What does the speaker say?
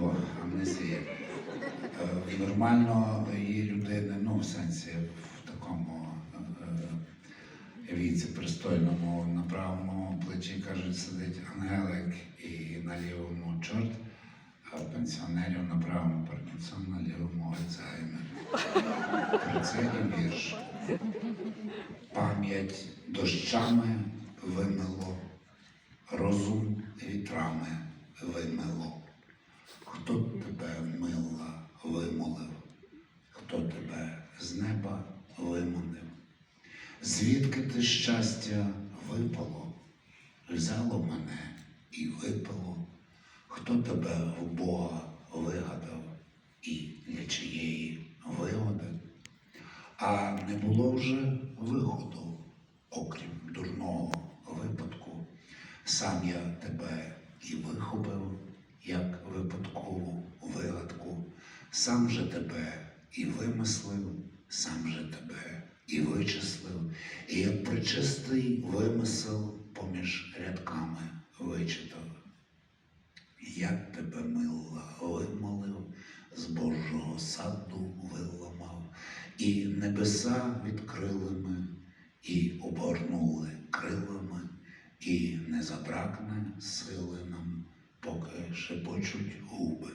бо амнезія. Е, Нормально її людини, ну, в сенсі, в такому е, віці пристойному на правому плечі, кажуть, сидить ангелик і на лівому чорт, а в пенсіонерів на правому Паркінсон, на лівому Альцгеймер. Про це і вірш. Пам'ять дощами вимило, розум вітрами вимило. Хто тебе мила вимолив, хто тебе з неба виманив? Звідки ти щастя випало, взяло мене і випило? Хто тебе в Бога вигадав і для чиєї вигоди? А не було вже виходу, окрім дурного випадку. Сам я тебе і вихопив, як випадкову вигадку, сам же тебе і вимислив, сам же тебе і вичислив, і як причистий вимисел поміж рядками вичитав. Як тебе мила вимолив, з Божого саду виламав, і небеса відкрили ми, і обгорнули крилами, і не забракне сили нам, поки шепочуть губи